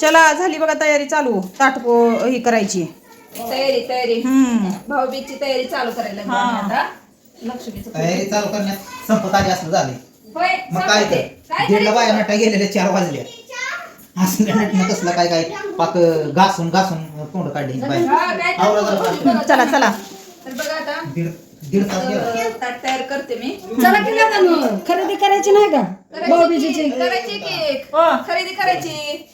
चला झाली बघा तयारी चालू. ताट पो- ही करायची. तयारी तयारी. हम्म. भाऊबीजची तयारी चालू करायला लागली हा. आम्ही आता. लक्ष्मीचं तयारी चालू करण्यात संपत आली असं झाले. होय मग काय संपते. तर? काय दीडला बाया? नटा गेलेले चार वाजले असल्या नटणं कसलं काय काय? पाक घासून घासून तोंड काढले. हा, काय आवरा जरा. चला चला. तर बघा आता. दीड दीड तास गेला. अं, ताट तयार करते मी. चला की नाही खरेदी करायची नाही का? करायची भाऊबीजेची की- करायची केक हो. खरेदी करायची.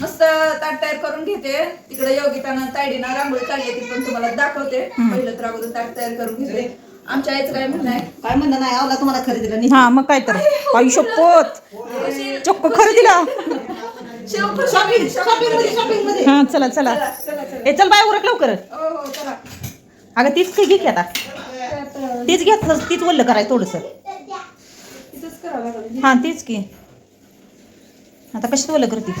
मस्त ताट तयार करून घेते. तिकडे योगितानं तायडीनं रांगोळी काढली ती पण तुम्हाला दाखवते. पहिलं तर अगोदर ताट तयार करून घेते. आमच्या आईचं काय म्हणणं आहे? काय म्हणणं नाही आवला तुम्हाला खरेदीला नाही हा मग काय तर. आई शपथ. चक्क खरेदीला. शॉपिंग शॉपिंगमध्ये हा चला चला. चला चला चला. ए चल बाय उरक लवकर. हो हो चला. अगं तीच काही घे की आता. तीच घेत तीच वल्ल करायचं थोडस. हा तीच की आता कशात वल्ल करते?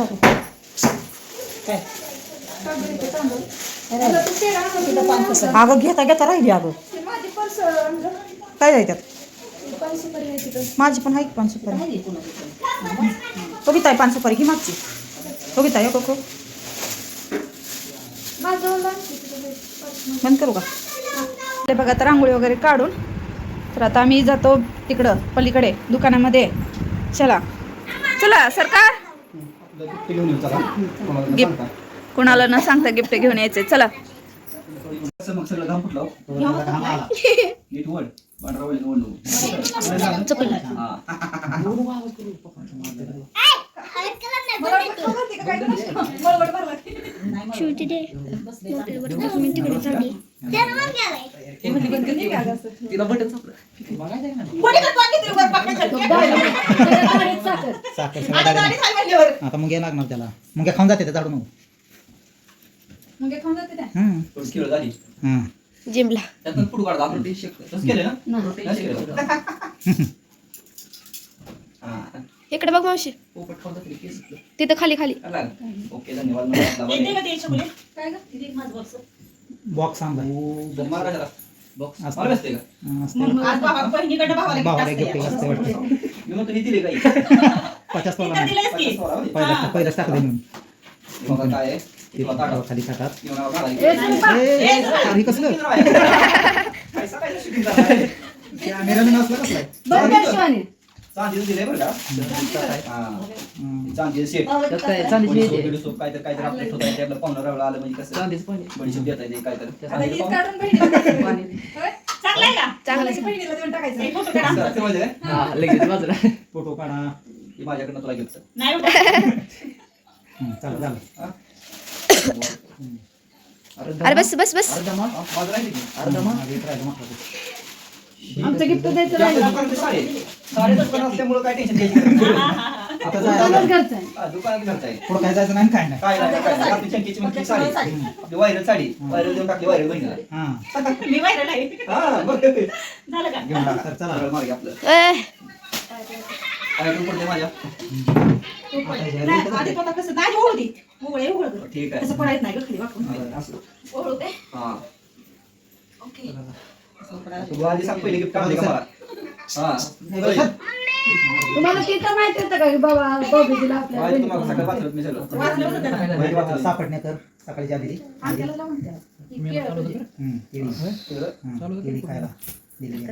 होता. अगं घेता घेता राहिली अगं. काय त्यात आहे तिथं. माझी पण आहे की पान सुपारी कविता आहे पान सुपारी घे मागची कविता आहे को माझं आणखी तिथं आहे. पर्स. बंद करू का ते बघा आता रांगोळी वगैरे काढून तर आता आम्ही जातो तिकडं पलीकडे दुकानामध्ये. चला. चला सरकार. गिफ्ट कुणाला न सांगता गिफ्ट घेऊन यायचे. चला. मग. हा. तिला बटन आता मुंग्या लागणार त्याला. मुंग्या खाऊन जाते ते झाडू मग. हे खाऊन जाते. जिमला. पुढे काढता आपण ते शेक तसं केलं ना तसं केलं. हा. इकडे बघ मावशी. तिथं खाली खाली. ओके धन्यवाद? बॉक्स आणला असतं. पचास पहिलाच टाकले म्हणून. खाली खातात. कसलं? कॅमेराला नसलं कसलाय चांदीचं दिलंय बरं का? हा. चांदीचं सेट चांदीची बडीशोप, बिडीशोप काय? तर काय तर आपल्या ठेवता येते आपलं पाहुणं रावलं आलं म्हणजे कसं? बडीशोप देता येते काय तर. आता हीच काढून बहिणीला द्यायचं. होय? चांगलं हीच बहिणीला देऊन टाकायचं. असं- असं माहिती आहे? लगेच बाजूला. फोटो काढा. ही माझ्याकडनं तुला हं, चालेल चालेल. अरे बस बस बस. राहिलं महत्वाचं. आमचं गिफ्ट द्यायचं असल्यामुळे काय टेन्शन नाही. आता जायचं हा, दुकानात घरचं आहे. पुढं काय जायचं नाही आणि काय नाही. काय नाही काय नाही. आपली चंकीची म्हणकी साडी. आपली व्हायरल साडी. व्हायरल देऊन टाकली व्हायरल बहिणीला. हां. हा बघ घेऊन टाका. तर चला. सरळ मार्गे आपलं. ए, काय करून पडते माझ्या आता हे झालं. आधी पण कसं? दाजी ओळू दे. उघड आहे, उघड कर. ठीक आहे. तसं पडायचं नाही ग खाली वाकून. असं. ओळू दे. हा. ओके. तू आधी सांग पहिले गिफ्ट काढले का मला हा हे बघ, सर. तुम्हाला माहिती होतं का की बाबा भाऊबीजेला आपल्या माहिती तुम्हाला सगळं वाचलं मी सगळं वाचलं होतं त्याला. माहिती वाचलं. सापडण्याकर सकाळी आधी आणि त्याला लावून द्या. ही केळं तुझी. हं, केळी. सगळं हं, केळी खायला दिली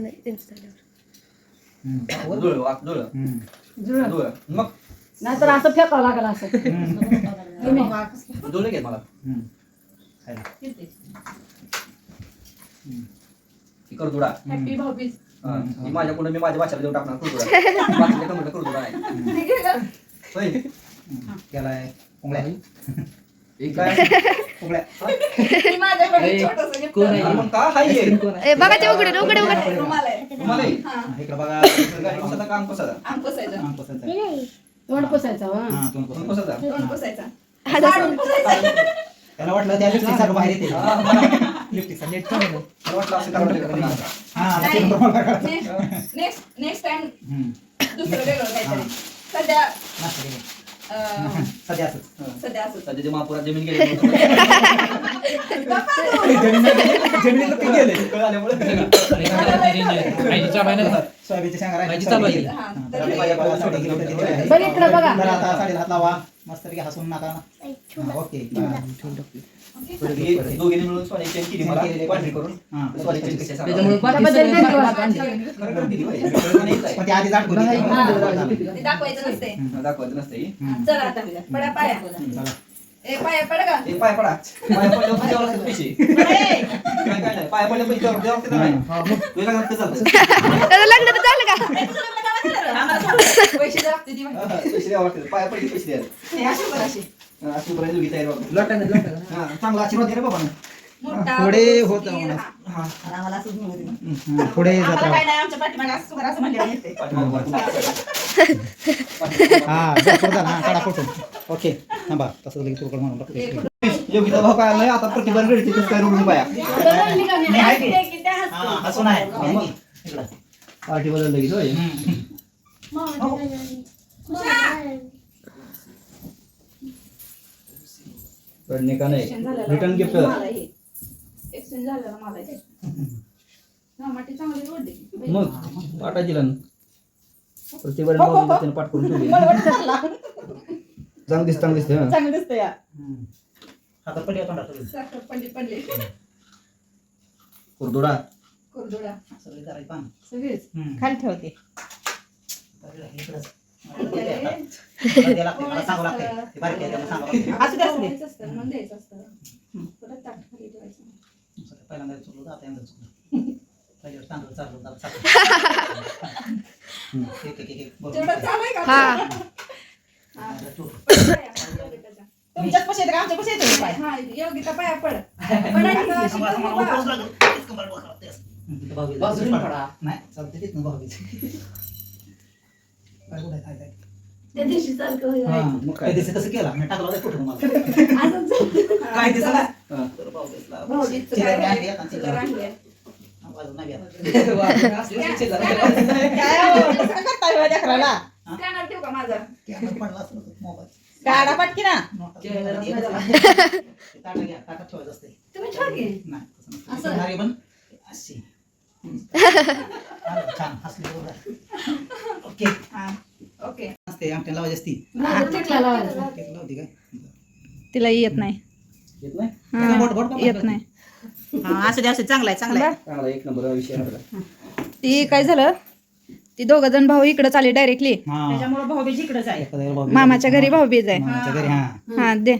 हं. डोळं वाक डोळं हं. डोळं मग नाहीतर असं फेकावं लागलं असं हं. डोळे घे मला हं. खायला. ही करदुडा. हॅपी भाऊबीज. माझ्याकडून मी माझ्या भाषेला देऊन टाकणार करदुडा. बाकीच्या कमरेला करदुडा आहे. होय. केलाय पोंगळ्या काय? पोंगळ्या माझ्याकडे ए, छोटंसं gift कोण आहे. मग का हाय हे? ए बघा ते उघडे उघडे उघडे. हे? हा. हं, काम. हां. तोंड पुसायचं हां, तोंड पुसायचं. त्याला वाटलं त्या लिपस्टिक सारखं बाहेर येते नेट चालू मला वाटलं असं करावं लागेल पण नाही. हां ते next time हं. दुसरं वेगळं काहीतरी. सध्या नाश्ता केला. अं, सध्या असंच. सध्या असं सध्याच्या महापुरात जमीन गेली जमिनीला पीक गेलंय. कळ आल्यामुळे. सोयाबीनच्या शेंगा भाजी राहिल्या. चालू आहे. हा, तर तर बाया बाया छोटी किलो किती आहे? बरं इकडं बघा तर आता साडीला हात लावा मस्त हसून नका ओके. दोघींनी मिळून चेन केली मला पांढरी करून. पण होती. ते दाखवायचं नसते. दाखवायचं नसतं. चला आता पडा पाया. ए पाया पड का? हे पाय पडा. पाय पडल्यावर द्यावं लागतात पैसे? काय काय पाय पडल्यावर पैसे द्यावं द्यावं लागतात नाही काय लागतं चालतं त्याचं लग्न तर झालं का? पैसे लागते पैसे द्यावं लागतात. पाय पडले पैसे द्यायला. बाबा. हा, चांगला आशीर्वाद दे रे बाबा मोठा पुढे होत पुढे जात. हा हा काढा फोटो. ओके थांबा. तसं लगेच तुकडं म्हणून. योगिता भाऊ काय नाही आता प्रतिभा रेडची तसं काय रोडून पाया. हसून आहे. पार्टी बदल लगेच होय. कडणे का नाही रिटर्न गिफ्ट झालेलं मला हे. माटी चांगली जोडली. मग पाठा दिला ना प्रतिभा त्याने पाठ करून ठेवली चांगलं दिसत चांगलं दिसतं हा. चांगलं दिसतं या हम्म. हातात पडली का तोंडात पडली? साखर पडली पडली कुरदुडा कुरडुडा सगळी करायची पान. सगळीच हम्म. खाली ठेवते इकडंच. असं सगळं पहिल्यांदा चुकलं आता यंदा चुकलं. पहिल्यावर चांगलं चाललं. एक- एक- एक-. तुमच्याच येते का आमच्या येते पाय योगिता पाया पड. नाही चालते तिथनं भाऊबीज. काय कुठं काय काय? त्या दिवशी सारखं होईल. हा, मग काय? दिवशी कसं केला मी टाकला होता फोटो तुम्हाला असंच झालं. काय दिसला हा. तर काय? नाही आता. असले. काय? स्कॅनर ठेवू का माझा कॅमेरा पडला असेल तर मोबाईल. काढा पटकी ना नोटा कॅमेरा मध्ये नाही एकच आहे. ते ताटात घ्या, ताटात ठेवायचं असते तुम्ही ठेवा की. नाही तसं नसतं. असं? पण अशी ओके हा ओके असते आमच्या लावायची असती माझं टिकला लावायचं. टेक लावती काय तिला येत नाही. येत नाही येत असं द्या असं चांगला आहे चांगला आहे. चांगला एक नंबर विषय. ती काय झालं? ती दोघं जण भाऊ इकडे चालले डायरेक्टली. त्याच्यामुळे भाऊबीज इकडेच आहे. एखाद्या भाऊ- मामाच्या घरी भाऊबीज आहे. मामाच्या घरी हा. हा दे.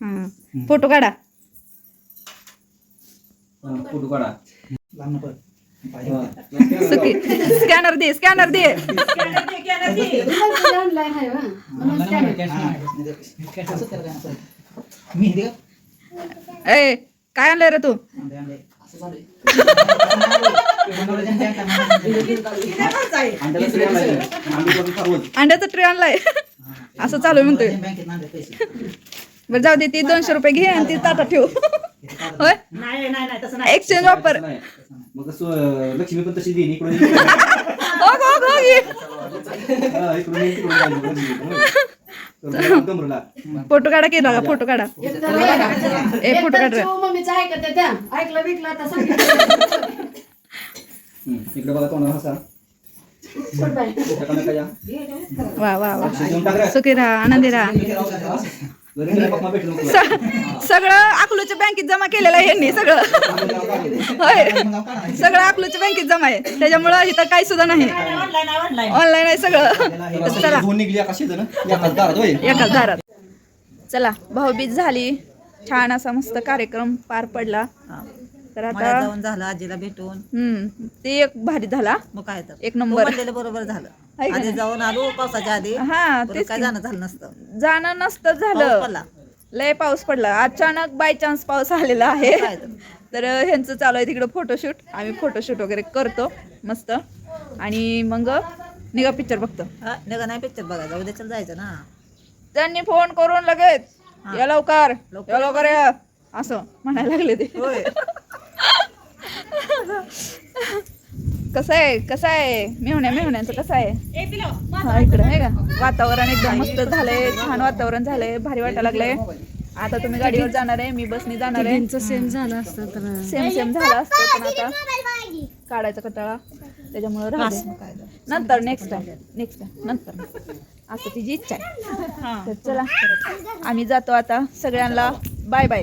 हा. फोटो काढा. फोटो काढा स्कॅनर दे स्कॅनर दे. ए काय आणलंय रे तू. अंड्याचा ट्रे आणलाय. असं चालू आहे म्हणतोय. बरं जाऊ दे ती दोनशे रुपये घे आणि ती ताटा ठेव. होय नाही नाही नाही तसं नाही एक्सचेंज नाही. मग कसं, लक्ष्मी पण तशी देईन इकडून हो हो हो हा, इकडून ये, तिकडून जाईल. लक्ष्मी पण, होय. तर कमरेला. फ़ोटो काढा केला फ़ोटो काढा एक ए, फ़ोटो काढ रे. त्या. ऐकलं आता सांगितलं. हम्म, इकडे बघा तोंडाला हसा सोड बाई. त्याच्याकडनं वा वा वा. सुखी राहा आनंदी राहा सगळं अकलूच्या बँकेत जमा केलेलं आहे यांनी सगळं. होय. सगळं अकलूच्या बँकेत जमा आहे. त्याच्यामुळं इथं काही सुद्धा नाही. ऑनलाईन आहे सगळं. चला. एकाच दारात. चला भाऊबीज झाली. छान असा मस्त कार्यक्रम पार पडला. तर आता जाऊन झालं आजीला भेटून. हम्म ते एक भारी झाला. मग काय तर. एक नंबर. म्हणलेलं बरोबर झालं. आहे का आधी नाही? जाऊन आलो पावसाच्या आधी. हा परत काय की. जाणं झालं नसतं. जाणं नसतं पाऊस झालं पडला. लय पाऊस पडला. अचानक बाय चान्स पाऊस आलेला आहे. काय तर. तर ह्यांचं चालू आहे तिकडं फोटोशूट आम्ही फोटोशूट वगैरे करतो मस्त. आणि मग निघा पिक्चर बघतो. हा निघा नाही पिक्चर बघायचा उद्या चल जायचं ना. त्यांनी फोन करून लगेच हा. या लवकर. लवकर या लवकर या. असं म्हणायला लागले ते. होय. कसं आहे? कसं आहे? मेहुण्या मेहुण्यांचं कसं आहे? हा इकडं आहे का? वातावरण एकदम मस्त झालंय. छान वातावरण झालंय. भारी वाटायला लागलंय. आता तुम्ही गाडीवर जाणार आहे. मी बसने जाणार आहे. सेम झालं असतं तर. सेम सेम झालं असतं पण आता काढायचा कटाळा. त्याच्यामुळे. नंतर नेक्स्ट टाइम नेक्स्ट टाइम नंतर. असं तिची इच्छा आहे. तर चला. आम्ही जातो आता सगळ्यांना. Bye bye